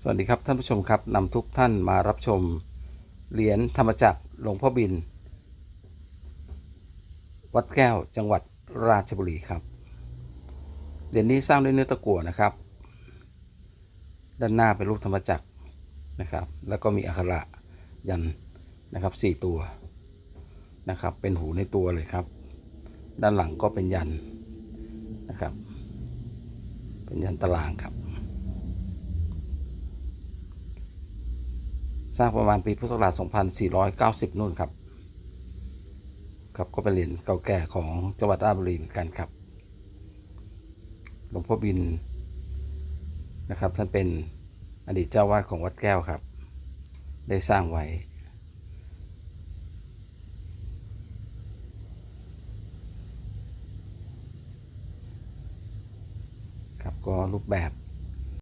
สวัสดีครับท่านผู้ชมครับนำทุกท่านมารับชม เหรียญธรรมจักรหลวงพ่อบิน วัดแก้วจังหวัดราชบุรีครับ เหรียญนี้สร้างด้วยเนื้อตะกั่วนะครับ ด้านหน้าเป็นรูปธรรมจักรนะครับ แล้วก็มีอักขระยันนะครับสี่ตัวนะครับ เป็นหูในตัวเลยครับ ด้านหลังก็เป็นยันนะครับ เป็นยันตารางครับ สร้างประมาณปีพุทธศักราช 2490 นู่นครับ ครับก็เป็นเหรียญเก่าแก่ของจังหวัดราชบุรีเหมือนกันครับ หลวงพ่อบินนะครับ ท่านเป็นอดีตเจ้าวาดของวัดแก้วครับ ได้สร้างไว้ครับก็รูปแบบ